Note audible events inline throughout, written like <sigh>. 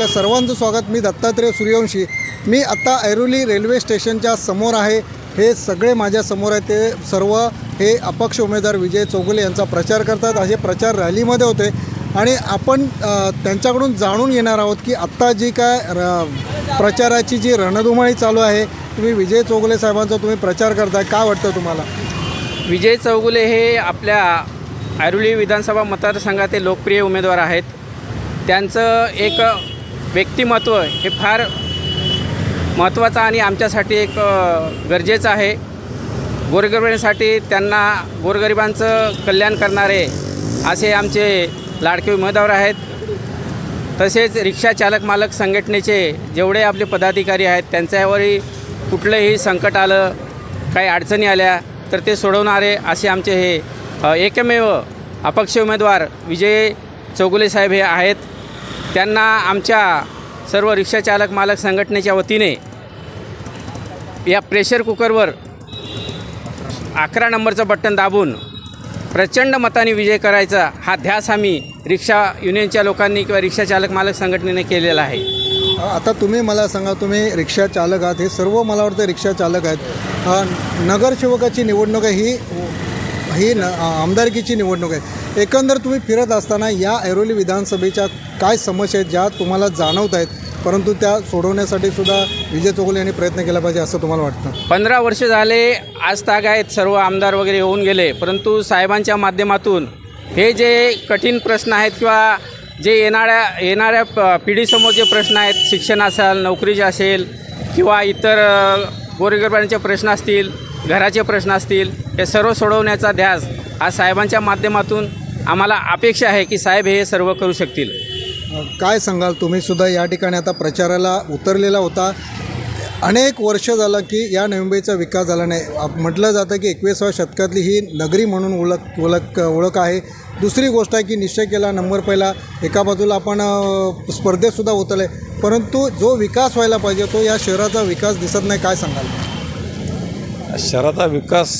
आपल्या सर्वांचं स्वागत. मी दत्तात्रय सूर्यवंशी. मी आत्ता ऐरोली रेल्वे स्टेशनच्या समोर आहे. हे सगळे माझ्यासमोर आहे ते सर्व हे अपक्ष उमेदवार विजय चौगुले यांचा प्रचार करतात. असे प्रचार रॅलीमध्ये होते. आणि आपण त्यांच्याकडून जाणून घेणार आहोत की आत्ता जी काय र प्रचाराची जी रणधुमाळी चालू आहे तुम्ही विजय चौगुले साहेबांचा तुम्ही प्रचार करताय. काय वाटतं तुम्हाला? विजय चौगुले हे आपल्या ऐरोली विधानसभा मतदारसंघातील लोकप्रिय उमेदवार आहेत. त्यांचं एक व्यक्तिमत्व हे फार महत्त्वाचं आणि आमच्यासाठी एक गरजेचं आहे. गोरगरिबांसाठी त्यांना गोरगरिबांचं कल्याण करणारे असे आमचे लाडके उमेदवार आहेत. तसेच रिक्षा चालक मालक संघटनेचे जेवढे आपले पदाधिकारी आहेत त्यांच्यावरही कुठलंही संकट आलं काही अडचणी आल्या तर ते सोडवणारे असे आमचे हे एकमेव अपक्ष उमेदवार विजय चौगुले साहेब हे आहेत. त्यांना आमच्या सर्व रिक्षाचालक मालक संघटनेच्या वतीने या प्रेशर कुकरवर अकरा नंबरचं बटन दाबून प्रचंड मताने विजय करायचा हा ध्यास आम्ही रिक्षा युनियनच्या लोकांनी किंवा रिक्षा चालक मालक संघटनेने केलेला आहे. आता तुम्ही मला सांगा तुम्ही रिक्षा चालक आहात हे सर्व मला वाटतं रिक्षा चालक आहेत. नगरसेवकाची निवडणूक ही ही न आमदारकीची निवडणूक आहे. एकंदर तुम्ही फिरत असताना या ऐरोली विधानसभेच्या काय समस्या आहेत ज्या तुम्हाला जाणवत आहेत? परंतु त्या सोडवण्यासाठी सुद्धा विजय चौगुले यांनी प्रयत्न केला पाहिजे असं तुम्हाला वाटतं? पंधरा वर्ष झाले आज तागायत सर्व आमदार वगैरे होऊन गेले. परंतु साहेबांच्या माध्यमातून हे जे कठीण प्रश्न आहेत किंवा जे येणाऱ्या येणाऱ्या प पिढीसमोर जे प्रश्न आहेत शिक्षण असेल नोकरीचे असेल किंवा इतर गोरगरिबांचे प्रश्न असतील घराचे प्रश्न असतील हे सर्व सोडवण्याचा ध्यास आज साहेबांच्या माध्यमातून आम्हाला अपेक्षा आहे की साहेब हे सर्व करू शकतील. काय सांगाल? तुम्ही सुद्धा या ठिकाणी आता प्रचाराला उतरलेला होता. अनेक वर्ष झालं की या नवी मुंबईचा विकास झाला नाही. म्हटलं जातं की एकविसाव्या शतकातली ही नगरी म्हणून ओळख ओळख ओळख आहे. दुसरी गोष्ट आहे की निश्चय केला नंबर पहिला. एका बाजूला आपण स्पर्धेतसुद्धा उतरले. परंतु जो विकास व्हायला पाहिजे तो या शहराचा विकास दिसत नाही काय सांगाल? शहराचा विकास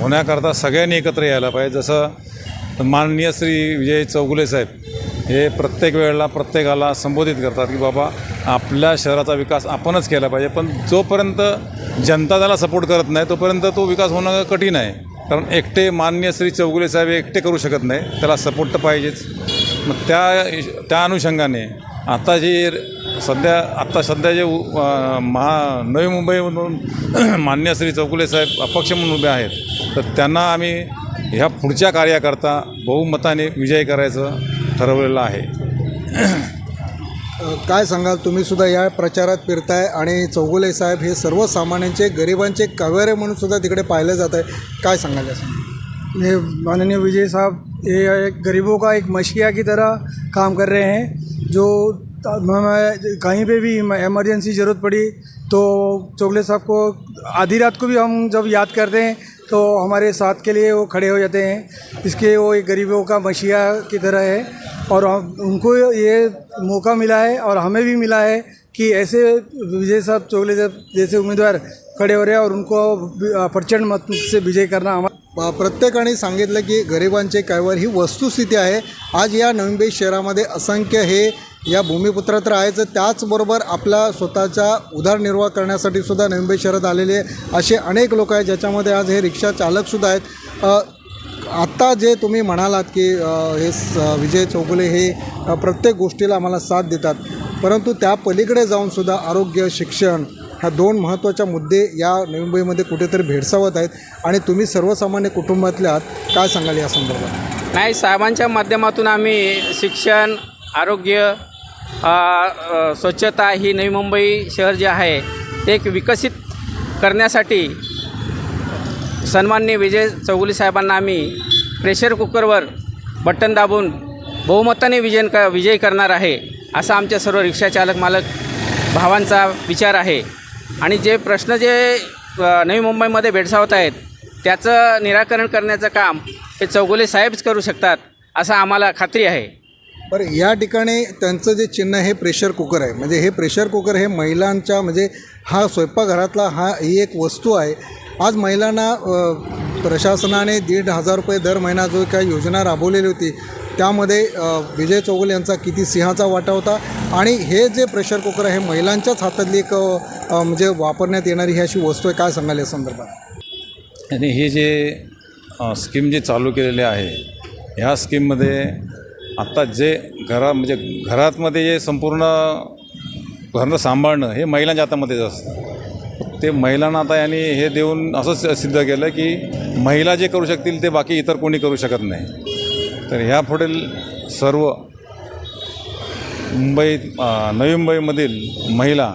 होण्याकरता सगळ्यांनी एकत्र यायला पाहिजे. जसं माननीय श्री विजय चौगुले साहेब हे प्रत्येक वेळेला प्रत्येकाला संबोधित करतात की बाबा आपल्या शहराचा विकास आपणच केला पाहिजे. पण जोपर्यंत जनता त्याला सपोर्ट करत नाही तोपर्यंत तो विकास होणं कठीण आहे. कारण एकटे मान्य श्री चौगुले साहेब एकटे करू शकत नाही. त्याला सपोर्ट तर पाहिजेच. मग त्या त्या अनुषंगाने आता जे सध्या आत्ता सध्या जे उ- महा नवी मुंबईमधून <clears throat> मान्य श्री चौगुले साहेब अपक्ष म्हणून उभे आहेत. तर त्यांना आम्ही ह्या पुढच्या कार्याकरता बहुमताने विजय करायचं. ठरवलेलं आहे. काय सांगाल? तुम्ही सुद्धा या प्रचारात फिरताय आणि चौगुले साहेब हे सर्वसामान्यांचे गरिबांचे कव्यारे म्हणून सुद्धा तिकडे पाहिलं जात आहे काय सांगाल ये माननीय विजय साहब ये एक गरीबों का एक मशिया की तरह काम कर रहे हैं जो कहीं पे भी इमरजेंसी ज़रूरत पड़ी तो चोगले साहब को आधी रात को भी हम जब याद करते हैं तो हमारे साथ के लिए वो खड़े हो जाते हैं। इसके वो एक गरीबों का मशिया की तरह है और हम, उनको ये मौका मिला है और हमें भी मिला है कि ऐसे विजय साहब चोगले साहब जैसे उम्मीदवार खड़े हो रहे हैं और उनको प्रचंड मत से विजय करना हमारा प्रत्येकाने सांगितलं की गरिबांचे कायवर ही वस्तुस्थिती आहे. आज या नवी मुंबई शहरामध्ये असंख्य हे या भूमिपुत्र तर आहेच. त्याचबरोबर आपला स्वतःचा उदरनिर्वाह करण्यासाठी सुद्धा नवी मुंबई शहरात आलेले असे अनेक लोक आहेत ज्याच्यामध्ये आज हे रिक्षा चालकसुद्धा आहेत. आत्ता जे तुम्ही म्हणालात की हे स- विजय चौगुले हे प्रत्येक गोष्टीला आम्हाला साथ देतात. परंतु त्या पलीकडे जाऊनसुद्धा आरोग्य शिक्षण ह्या दोन महत्त्वाच्या मुद्दे या नवी मुंबईमध्ये कुठेतरी भेडसावत आहेत. आणि तुम्ही सर्वसामान्य कुटुंबातल्या आहात काय सांगाल या संदर्भात? नाही साहेबांच्या माध्यमातून आम्ही शिक्षण आरोग्य स्वच्छता ही नवी मुंबई शहर जे आहे ते एक विकसित करण्यासाठी सन्माननीय विजय चौगुले साहेबांना आम्ही प्रेशर कुकरवर बटन दाबून बहुमताने विजय क विजय करणार आहे असा आमच्या सर्व रिक्षा चालक मालक भावांचा विचार आहे. आणि जे प्रश्न जे नवी मुंबईमध्ये भेडसावत आहेत त्याचं निराकरण करण्याचं काम हे चौगुले साहेबच करू शकतात असं आम्हाला खात्री आहे. बरं या ठिकाणी त्यांचं जे चिन्ह हे प्रेशर कुकर आहे. म्हणजे हे प्रेशर कुकर हे महिलांच्या म्हणजे हा स्वयंपाकघरातला हा ही एक वस्तू आहे. आज महिलांना प्रशासनाने दीड हजार रुपये दर महिना जो काही योजना राबवलेली होती त्यामध्ये विजय चौगुले यांचा किती सिंहाचा वाटा होता आणि हे जे प्रेशर कुकर आहे हे महिलांच्याच हातातली एक म्हणजे वापरण्यात येणारी ही अशी वस्तू आहे काय सांगाल या संदर्भात? आणि हे जे स्कीम जे चालू केलेले आहे ह्या स्कीममध्ये आत्ता जे घरा म्हणजे घरातमध्ये जे संपूर्ण घरनं सांभाळणं हे महिलांच्या हातामध्येच असतं. ते महिलांना आता यांनी हे देऊन असं सिद्ध केलं की महिला जे करू शकतील ते बाकी इतर कोणी करू शकत नाही. तर ह्या पुढील सर्व मुंबई नवी मुंबईमधील महिला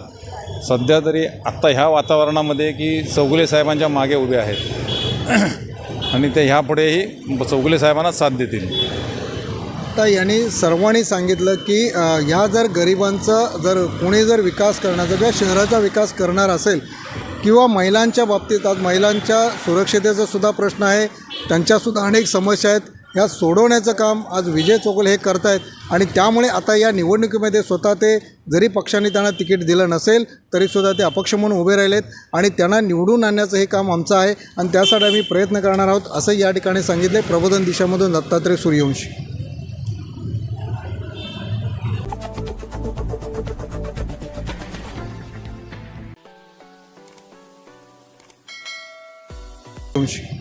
सध्या तरी आत्ता ह्या वातावरणामध्ये की चौगुले साहेबांच्या मागे उभे आहेत. <clears throat> आणि ते ह्यापुढेही चौगुले साहेबांना साथ देतील. आता यांनी सर्वांनी सांगितलं की ह्या जर गरिबांचा जर कोणी जर विकास करण्याचा किंवा शहराचा विकास करणार असेल किंवा महिलांच्या बाबतीत आज महिलांच्या सुरक्षतेचा सुद्धा प्रश्न आहे. त्यांच्यासुद्धा अनेक समस्या आहेत. ह्या सोडवण्याचं काम आज विजय चोगले हे करतायत. आणि त्यामुळे आता या निवडणुकीमध्ये स्वतः ते जरी पक्षाने त्यांना तिकीट दिलं नसेल तरीसुद्धा ते अपक्ष म्हणून उभे राहिलेत आणि त्यांना निवडून आणण्याचं हे काम आमचं आहे आणि त्यासाठी आम्ही प्रयत्न करणार आहोत असं या ठिकाणी सांगितले प्रबोधन दिशामधून दत्तात्रय सूर्यवंशी. वंशी